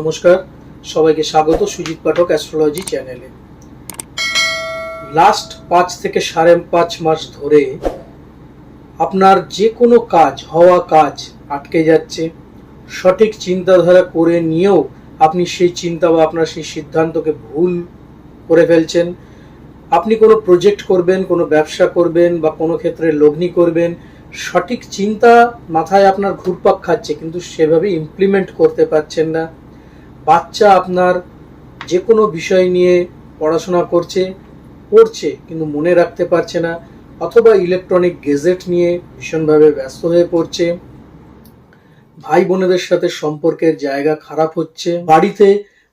নমস্কার, সবাইকে স্বাগত সুজিত পাঠক অ্যাস্ট্রোলজি চ্যানেলে লাস্ট পাঁচ থেকে সাড়ে পাঁচ মাস ধরে আপনার যে কোনো কাজ, হওয়া কাজ আটকে যাচ্ছে। সঠিক চিন্তাধারা করে নিয়েও আপনি সেই চিন্তা বা আপনার সেই সিদ্ধান্তকে ভুল করে ফেলছেন। আপনি কোনো প্রজেক্ট করবেন, কোনো ব্যবসা করবেন বা কোনো ক্ষেত্রে লগ্নি করবেন, সঠিক চিন্তা মাথায় আপনার ঘুরপাক খাচ্ছে, কিন্তু সেভাবে ইমপ্লিমেন্ট করতে পারছেন না। বাচ্চা আপনার যে কোনো বিষয় নিয়ে পড়াশোনা করছে, পড়ছে, কিন্তু মনে রাখতে পারছে না, অথবা ইলেকট্রনিক গেজেট নিয়ে ভীষণভাবে ব্যস্ত হয়ে পড়ছে ভাই বোনেদের সাথে সম্পর্কের জায়গা খারাপ হচ্ছে, বাড়িতে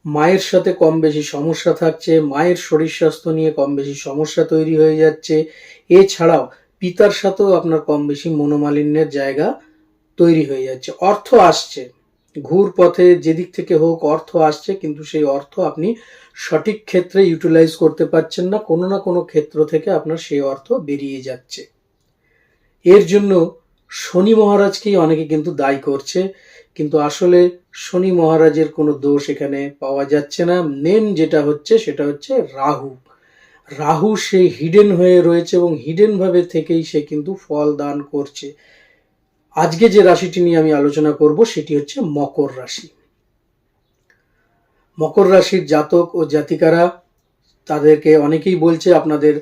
মায়ের সাথে কম বেশি সমস্যা থাকছে, মায়ের শরীর স্বাস্থ্য নিয়ে কম বেশি সমস্যা তৈরি হয়ে যাচ্ছে, এছাড়াও পিতার সাথেও আপনার কম বেশি মনোমালিন্যের জায়গা তৈরি হয়ে যাচ্ছে, অর্থ আসছে। ঘুর পথে যেদিক থেকে হোক অর্থ আসছে, কিন্তু সেই অর্থ আপনি সঠিক ক্ষেত্রে ইউটিলাইজ করতে পারছেন না, কোনো না কোনো ক্ষেত্র থেকে আপনার সেই অর্থ বেরিয়ে যাচ্ছে। এর জন্য শনি মহারাজকেই অনেকে কিন্তু দায়ী করছে, কিন্তু আসলে শনি মহারাজের কোনো দোষ এখানে পাওয়া যাচ্ছে না। মেন যেটা হচ্ছে, সেটা হচ্ছে রাহু। রাহু সে হিডেন হয়ে রয়েছে এবং হিডেন ভাবে থেকেই সে কিন্তু ফল দান করছে। আজকে যে রাশিটি নিয়ে আমি আলোচনা করব, সেটি হচ্ছে মকর রাশি। মকর রাশির জাতক ও জাতিকারা, তাদেরকে অনেকেই বলছে আপনাদের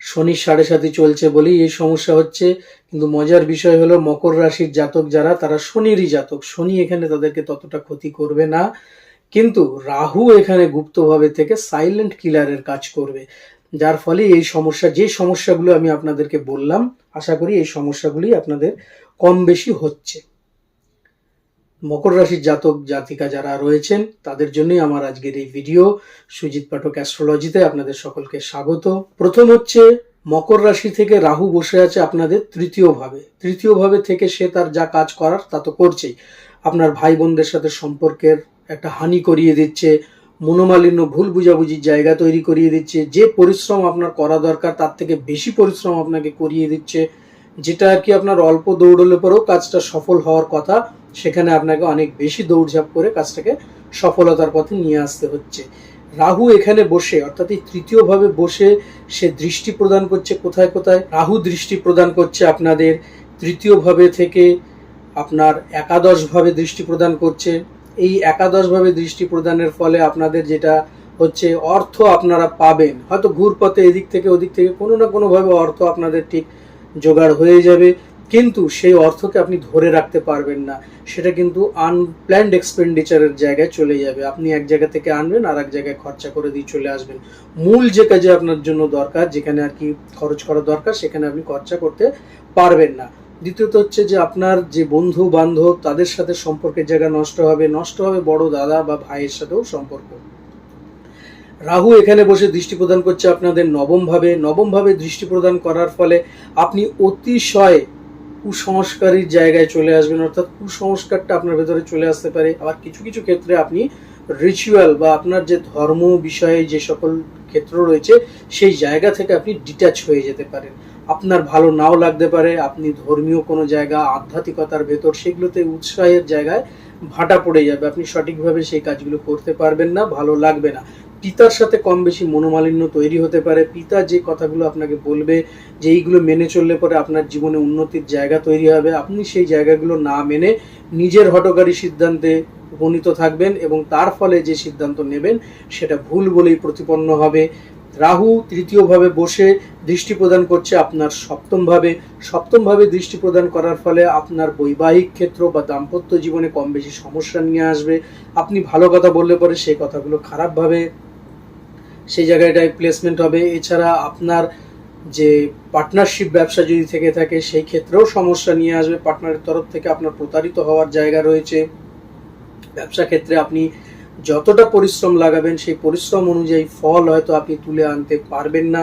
শনির সাড়ে সাথে চলছে বলেই এই সমস্যা হচ্ছে, কিন্তু মজার বিষয় হলো মকর রাশির জাতক যারা, তারা শনিরই জাতক। শনি এখানে তাদেরকে ততটা ক্ষতি করবে না, কিন্তু রাহু এখানে গুপ্তভাবে থেকে সাইলেন্ট কিলারের কাজ করবে। যার ফলে এই সমস্যা, যে সমস্যাগুলো আমি আপনাদেরকে বললাম, আশা করি এই সমস্যাগুলি আপনাদের কম বেশি হচ্ছে। মকর রাশির জাতক, জাতিকা যারা রয়েছেন, তাদের জন্যই আমার আজকের এই ভিডিও। সুজিত পাঠক অ্যাস্ট্রোলজিতে আপনাদের সকলকে স্বাগত। প্রথম হচ্ছে, মকর রাশি থেকে রাহু বসে আছে আপনাদের তৃতীয় ভাবে। তৃতীয় ভাবে থেকে সে তার যা কাজ করার, তা তো করছেই। আপনার ভাই বোনদের সাথে সম্পর্কের একটা হানি করিয়ে দিচ্ছে, মনোমালিন্য, ভুল বুঝাবুঝির জায়গা তৈরি করিয়ে দিচ্ছে, যে পরিশ্রম আপনার করা দরকার তার থেকে বেশি পরিশ্রম আপনাকে করিয়ে দিচ্ছে যেটা কি আপনার অল্প দৌড়লে পরেও কাজটা সফল হওয়ার কথা, সেখানে আপনাকে অনেক বেশি দৌড়ঝাঁপ করে কাজটাকে সফলতার পথে নিয়ে আসতে হচ্ছে। রাহু এখানে বসে, অর্থাৎ এই তৃতীয়ভাবে বসে সে দৃষ্টি প্রদান করছে কোথায় কোথায়? রাহু দৃষ্টি প্রদান করছে আপনাদের তৃতীয়ভাবে থেকে, আপনার একাদশভাবে দৃষ্টি প্রদান করছে। এই একাদশভাবে দৃষ্টি প্রদানের ফলে আপনাদের যেটা হচ্ছে অর্থ আপনারা পাবেন। হয়তো ঘুরপথে এদিক থেকে ওদিক থেকে কোনো না কোনোভাবে অর্থ আপনাদের ঠিক জোগাড় হয়ে যাবে। কিন্তু সেই অর্থকে আপনি ধরে রাখতে পারবেন না। সেটা কিন্তু আনপ্ল্যান্ড এক্সপেন্ডিচারের জায়গায় চলে যাবে। আপনি এক জায়গা থেকে আনবেন আর এক জায়গায় খরচা করে দিয়ে চলে আসবেন। মূল যে কাজে আপনার জন্য দরকার, যেখানে আর কি খরচ করা দরকার, সেখানে আপনি খরচা করতে পারবেন না। দ্বিতীয়ত হচ্ছে যে আপনার যে বন্ধু বান্ধব তাদের সাথে সম্পর্কের জায়গা নষ্ট হবে। নষ্ট হবে বড় দাদা বা ভাইয়ের সাথেও সম্পর্ক। রাহু এখানে বসে দৃষ্টি প্রদান করছে আপনাদের নবম ভাবে নবম ভাবে দৃষ্টি প্রদান করার ফলে আপনি অতিশয় কুসংস্কারের জায়গায় চলে আসবেন। অর্থাৎ কুসংস্কারটা আপনার ভেতরে চলে আসতে পারে। আবার কিছু কিছু ক্ষেত্রে আপনি রিচুয়াল বা আপনার যে ধর্ম বিষয়ে যে সকল ক্ষেত্র রয়েছে, সেই জায়গা থেকে আপনি ডিট্যাচ হয়ে যেতে পারেন। আপনার ভালো নাও লাগতে পারে। আপনি ধর্মীয় কোনো জায়গা, আধ্যাত্মিকতার ভেতর, সেগুলোতে উৎসাহের জায়গায় ভাটা পড়ে যাবে। আপনি সঠিকভাবে সেই কাজগুলো করতে পারবেন না, ভালো লাগবে না। পিতার সাথে কম বেশি মনোমালিন্য তৈরি হতে পারে। পিতা যে কথাগুলো আপনাকে বলবে, যে এইগুলো মেনে চললে পরে আপনার জীবনে উন্নতির জায়গা তৈরি হবে, আপনি সেই জায়গাগুলো না মেনে নিজের হটকারী সিদ্ধান্তে উপনীত থাকবেন এবং তার ফলে যে সিদ্ধান্ত নেবেন, সেটা ভুল বলেই প্রতিপন্ন হবে। রাহু তৃতীয়ভাবে বসে দৃষ্টি প্রদান করছে আপনার সপ্তমভাবে। সপ্তমভাবে দৃষ্টি প্রদান করার ফলে আপনার বৈবাহিক ক্ষেত্র বা দাম্পত্য জীবনে কম বেশি সমস্যা নিয়ে আসবে। আপনি ভালো কথা বললে পরে সেই কথাগুলো খারাপভাবে সেই জায়গাটায় প্লেসমেন্ট হবে। এছাড়া আপনার যে পার্টনারশিপ ব্যবসা যদি থেকে থাকে, সেই ক্ষেত্রেও সমস্যা নিয়ে আসবে। পার্টনারের তরফ থেকে আপনার প্রতারিত হওয়ার জায়গা রয়েছে। ব্যবসা ক্ষেত্রে আপনি যতটা পরিশ্রম লাগাবেন, সেই পরিশ্রম অনুযায়ী ফল হয়তো আপনি তুলে আনতে পারবেন না।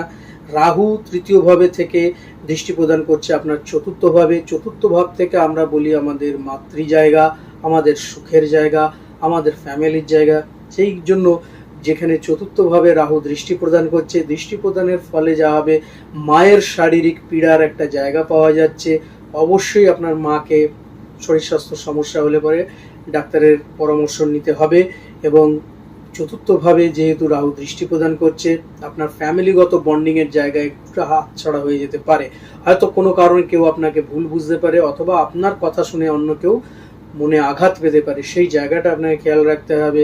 রাহু তৃতীয় ভাবে থেকে দৃষ্টি প্রদান করছে আপনার চতুর্থ ভাবে চতুর্থ ভাব থেকে আমরা বলি আমাদের মাতৃ জায়গা, আমাদের সুখের জায়গা, আমাদের ফ্যামিলির জায়গা। সেই জন্য যেখানে চতুর্থভাবে রাহু দৃষ্টি প্রদান করছে। দৃষ্টি প্রদানের ফলে যা হবে, মায়ের শারীরিক পীড়ার একটা জায়গা পাওয়া যাচ্ছে। অবশ্যই আপনার মাকে শরীর স্বাস্থ্য সমস্যা হলে পরে ডাক্তারের পরামর্শ নিতে হবে এবং চতুর্থভাবে যেহেতু রাহু দৃষ্টি প্রদান করছে, আপনার ফ্যামিলিগত বন্ডিংয়ের জায়গায় একটু হাত হাতছাড়া হয়ে যেতে পারে। হয়তো কোনো কারণে কেউ আপনাকে ভুল বুঝতে পারে অথবা আপনার কথা শুনে অন্য কেউ মনে আঘাত পেতে পারে। সেই জায়গাটা আপনাকে খেয়াল রাখতে হবে।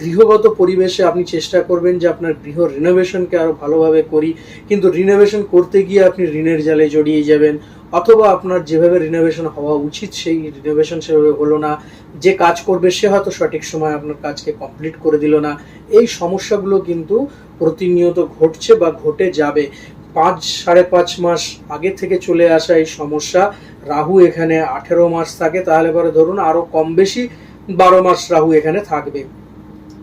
গৃহগত পরিবেশে আপনি চেষ্টা করবেন যে আপনার গৃহ রিনোভেশনকে আরও ভালোভাবে করি। কিন্তু রিনোভেশন করতে গিয়ে আপনি ঋণের জালে জড়িয়ে যাবেন অথবা আপনার যেভাবে রিনোভেশন হওয়া উচিত সেই রিনোভেশন সেভাবে হলো না। যে কাজ করবে সে হয়তো সঠিক সময় আপনার কাজকে কমপ্লিট করে দিল না। এই সমস্যাগুলো কিন্তু প্রতিনিয়ত ঘটছে বা ঘটে যাবে। পাঁচ, সাড়ে পাঁচ মাস আগে থেকে চলে আসা এই সমস্যা। রাহু এখানে আঠেরো মাস থাকে, তাহলে পরে ধরুন আরও কম বেশি বারো মাস রাহু এখানে থাকবে।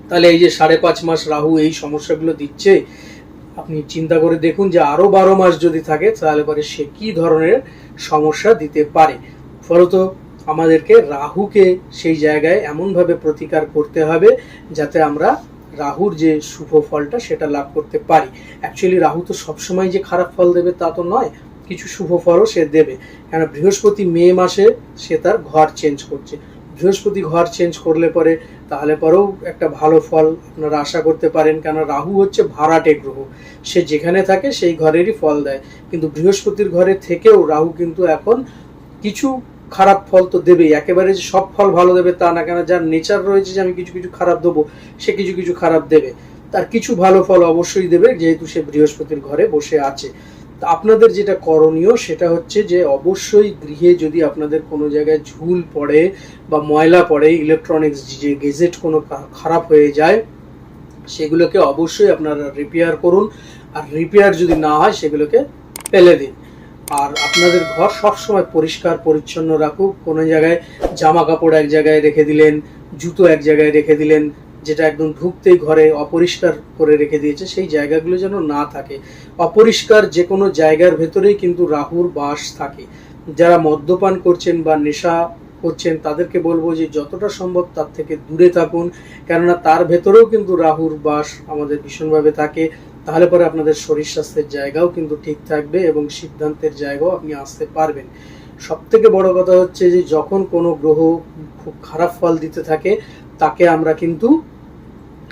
তাহলে এই যে সাড়ে পাঁচ মাস রাহু এই সমস্যাগুলো দিচ্ছে, আপনি চিন্তা করে দেখুন যে আরও বারো মাস যদি থাকে, তাহলে পরে সে কি ধরনের সমস্যা দিতে পারে। ফলত আমাদেরকে রাহুকে সেই জায়গায় এমনভাবে প্রতিকার করতে হবে, যাতে আমরা রাহুর যে শুভ ফলটা সেটা লাভ করতে পারি। অ্যাকচুয়ালি রাহু তো সবসময় যে খারাপ ফল দেবে তা তো নয়, কিছু শুভ ফলও সে দেবে। কেন বৃহস্পতি মে মাসে সে তার ঘর চেঞ্জ করছে। বৃহস্পতি ঘর চেঞ্জ করলে পরে তাহলে পরেও একটা ভালো ফল আপনারা আশা করতে পারেন। কেন রাহু হচ্ছে ভাড়াটে গ্রহ। সে যেখানে থাকে সেই ঘরেরই ফল দেয়। কিন্তু বৃহস্পতির ঘরে থেকেও রাহু কিন্তু এখন কিছু খারাপ ফল তো দেবেই। একেবারে যে সব ফল ভালো দেবে তা না কেন, যার নেচার রয়েছে যে আমি কিছু কিছু খারাপ দেবো, সে কিছু কিছু খারাপ দেবে। তার কিছু ভালো ফল অবশ্যই দেবে, যেহেতু সে বৃহস্পতির ঘরে বসে আছে। তা আপনাদের যেটা করণীয় সেটা হচ্ছে যে অবশ্যই গৃহে যদি আপনাদের কোনো জায়গায় ঝুল পড়ে বা ময়লা পড়ে ইলেকট্রনিক্স যে গেজেট কোনো খারাপ হয়ে যায়, সেগুলোকে অবশ্যই আপনারা রিপেয়ার করুন। আর রিপেয়ার যদি না হয়, সেগুলোকে ফেলে দিন। আর আপনাদের ঘর সবসময় পরিষ্কার, পরিচ্ছন্ন রাখুক। কোনো জায়গায় জামা কাপড় এক জায়গায় রেখে দিলেন, জুতো এক জায়গায় রেখে দিলেন, যেটা একদম ঢুকতেই ঘরে অপরিষ্কার করে রেখে দিয়েছে, সেই জায়গাগুলো যেন না থাকে। অপরিষ্কার যে কোনো জায়গার ভেতরেই কিন্তু রাহুর বাস থাকে। যারা মদ্যপান করছেন বা নেশা করছেন, তাদেরকে বলব যে যতটা সম্ভব তার থেকে দূরে থাকুন। কেননা তার ভেতরেও কিন্তু রাহুর বাস আমাদের ভীষণভাবে থাকে। তাহলে পরে আপনাদের শরীর স্বাস্থ্যের জায়গাও কিন্তু ঠিক থাকবে এবং সিদ্ধান্তের জায়গাও আপনি আসতে পারবেন। সব থেকে বড় কথা হচ্ছে যে, যখন কোনো গ্রহ খুব খারাপ ফল দিতে থাকে, তাকে আমরা কিন্তু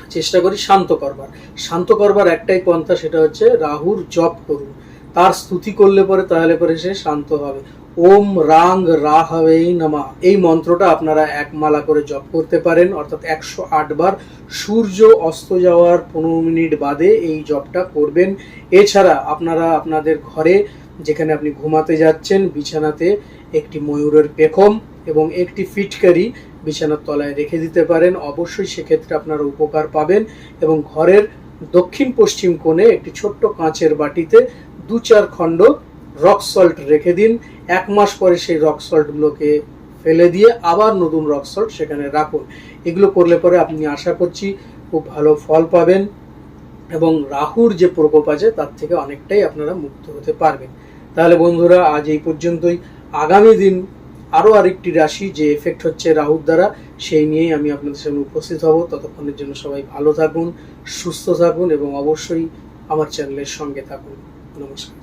চেষ্টা করি শান্ত করবার। শান্ত করবার একটাই পন্থা, সেটা হচ্ছে রাহুর জপ করুন। তার স্তুতি করলে পরে, তাহলে পরে সে শান্ত হবে। ওম রাং রাহবেই নামা। এই মন্ত্রটা আপনারা এক মালা করে জপ করতে পারেন, অর্থাৎ একশো আট বার। সূর্য অস্ত যাওয়ার পনেরো মিনিট বাদে এই জপটা করবেন। এছাড়া আপনারা আপনাদের ঘরে যেখানে আপনি ঘুমাতে যাচ্ছেন, বিছানাতে একটি ময়ূরের পেখম এবং একটি ফিটকারি বিছানার তলায় রেখে দিতে পারেন। অবশ্যই সেক্ষেত্রে আপনারা উপকার পাবেন এবং ঘরের দক্ষিণ পশ্চিম কোণে একটি ছোট্ট কাঁচের বাটিতে দু চার খণ্ড রক সল্ট রেখে দিন। এক মাস পরে সেই রক সল্টগুলোকে ফেলে দিয়ে আবার নতুন রক সল্ট সেখানে রাখুন। এগুলো করলে পরে আপনি আশা করছি খুব ভালো ফল পাবেন এবং রাহুর যে প্রকোপ আছে তার থেকে অনেকটাই আপনারা মুক্ত হতে পারবেন। তাহলে বন্ধুরা, আজ এই পর্যন্তই। আগামী দিন আরও আরেকটি রাশি যে এফেক্ট হচ্ছে রাহুর দ্বারা, সেই নিয়েই আমি আপনাদের সামনে উপস্থিত হব। ততক্ষণের জন্য সবাই ভালো থাকুন, সুস্থ থাকুন এবং অবশ্যই আমার চ্যানেলের সঙ্গে থাকুন। নমস্কার।